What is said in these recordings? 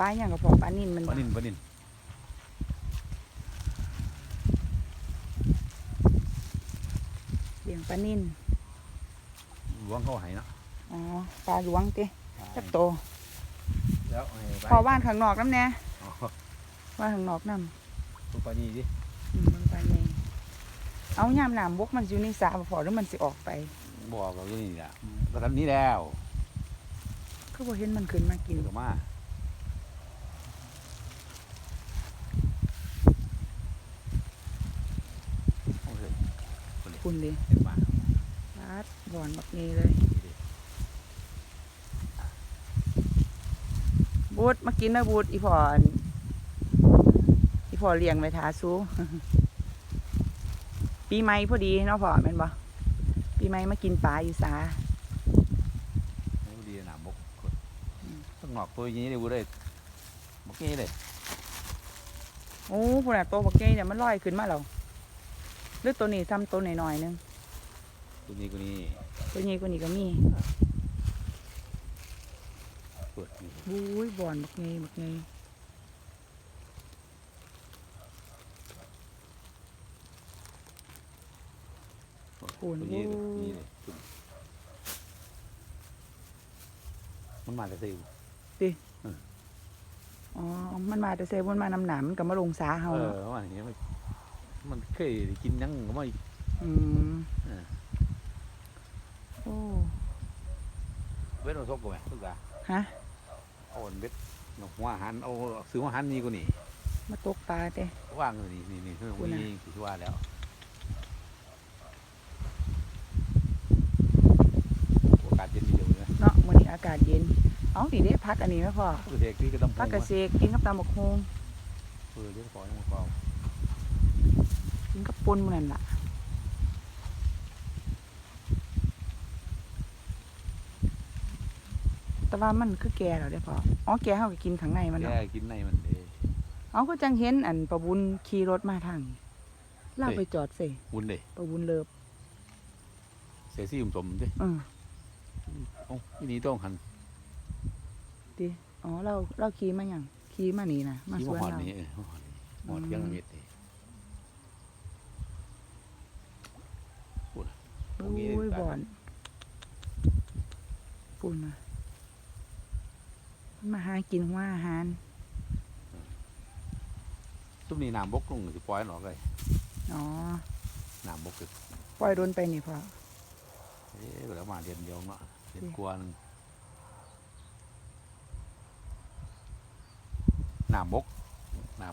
ปลาอย่างกับพอปลานิ่นมันปลานินปลานินเลี้ยงปลานิ่นล้วงเข้าใหายเนาะอ๋อปลาหลวงติจักโตแล้วให้ไปพอว่านข้างนอกน้ำแน่อ๋อว่านข้างนอกน้ตัวปลานีดิำอืมมันปลาใหญ่เอายามน้ำบกมันสิอยู่ในสระบ่พอหรือมันสิออกไปบอกเราอยู่นี่แหละก็ทำนี้แล้ว คือบ่เห็นมันขึ้นมากินเดี๋ยวมาโอเค คุณดิเห็นปะปลาดบอนบักนี้เลยบูดมากินนะบูดอีพออันอีพอเลี้ยงไว้ทาซูปีใหม่พอดีเนาะพ่อแม่นบ่ปีใหม่มากินปลาอยู่สาไม่ดีหนามบกต้องหงอกตัวอย่างนี้เลยบูเลยบกนี้เลยโอ้พุ่นน่ะโตบักใหญ่เนี่ยมันลอยขึ้นมาแล้ว หรือตัวนี้ทำตัวหน่อยๆนึงตัวนี้ตัวนี้ตัวใหญ่กว่านี้ก็มีเปิดนี่บู้ยบอนบักใหญ่บักใหญ่ตัวนี้เลยตัวนี้เลยมันมาแต่ซิวอ๋อ มันมาแต่เซบนมานำหนามมันก็มาลงสาเฮาเออเนาะว่าอย่างเงี้ยมัน มันเคยได้กินยังก็ไม่อืมเออโอ้เว้นเอาซบกูไหมทุกอย่างฮะเอาอันเบ็ดเอาหัวอาหันเอาซื้อหัวอาหันนี่กูนี่มาตกปลาเต้ว่างเลยนี่นี่นี่คือคุณน่ะนี่คือว่าแล้วโอกาสเย็นดีเดียวเลยเนาะมื้อนี้อากาศเย็นเอ้านี่เด้พักอันนี้แม่พ่อคือเด็กที่ก็ต้องพักกระเซกกินกับตำบักฮงเออเดี๋ยวขอให้มันเบา กินกับปนหมื้อนั่นล่ะแต่ว่ามันคือแก่แล้วเด้อพ่ออ๋อแก่เฮาก็กินข้างในมันแกเนาะกินในมันเด้เอาก็จังเห็นอันประบุญขี่รถมาทางนี้ลากเฮ้ยไปจอดเสวุ้นเด้ประบุญเลิบเสียซี่สมๆเด้เออโอ้ที่นี่ต้องหันดิอ๋อเราเราขี่มาหยังขี่มานี่นะมาที่สมาวนหอดเรา นี่เออมาหอดนี่หอดเที่ยงเม็ดนี่ โอ้ยบ่อนปุ่นมามันมาหากินหัว่าอาหารตุ้มนี่น้ำบกลงสิปล่อยหนอกเลยอ๋อน้ำบกคือปล่อยโดนไปนี่พ่อเอ๊ะแล้วมาเดือนเดียวเนาะเดือนอืมกว่าหนึงน้ำบกน้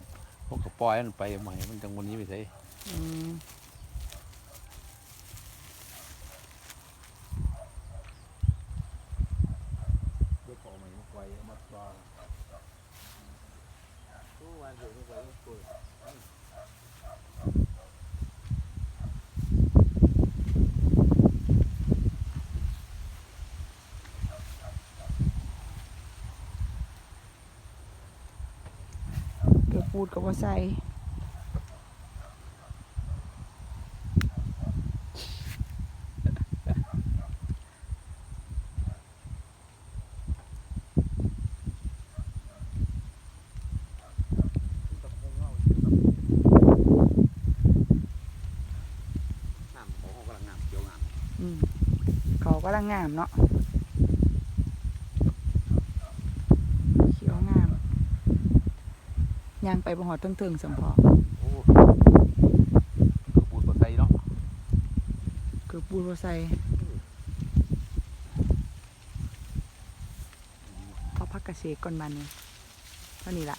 ำบกก็ปล่อยมันไปใหม่มันจังวันนี้ไปใส่อืม เดี๋ยวปล่ อยใหม่มาปล่อยู่ทุกวันเดี๋ยวกูดกับว่าใส่อืม เขากำลังงามเนาะเขียวงามยางไปบ่หอดเทิงๆสัมพอโอ้คือปูนบนไซเนาะเกือบปูดว่าใส่เอาพักกระเสกก่อนมันนี่เท่านี้ละ